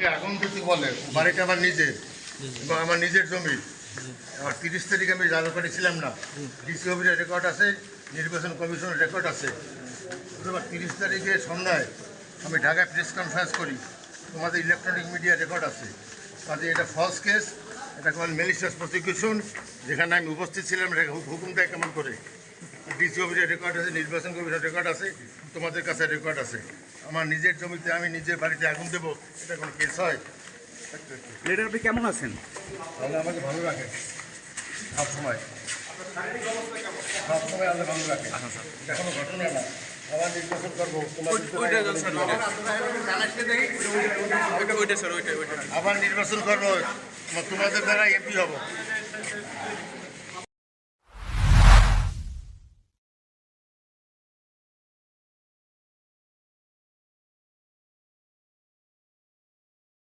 আমাকে আগুন দিতে বলে, বাড়িটা আমার নিজের এবং আমার নিজের জমি। আমার তিরিশ তারিখ আমি জালকাটি ছিলাম না। ডিসি অফিসের রেকর্ড আছে, নির্বাচন কমিশনের রেকর্ড আছে। অথবা তিরিশ তারিখে সন্ধ্যায় আমি ঢাকায় প্রেস কনফারেন্স করি। তোমাদের ইলেকট্রনিক মিডিয়া রেকর্ড আছে। কাজে এটা ফলস কেস এটা কেমন মেলিশিয়াস প্রসিকিউশন যেখানে আমি উপস্থিত ছিলাম রে- হু- হুকুম দেয় কেমন করে? ডিসি অফিসের রেকর্ড আছে নির্বাচন কমিশনের রেকর্ড আছে তোমাদের কাছে রেকর্ড আছে। আমার নিজের জমিতে আমি নিজের বাড়িতে আগুন দেবো এটা কোনো কেস হয়? লিডার আপনি কেমন আছেন? তাহলে আমাকে ভালো রাখে সব সময় সব সময় আল্লাহ ভালো রাখে। এটা কোনো ঘটনা না। আবার নির্বাচন করব আবার নির্বাচন করব তোমাদের দ্বারা এমপি হব।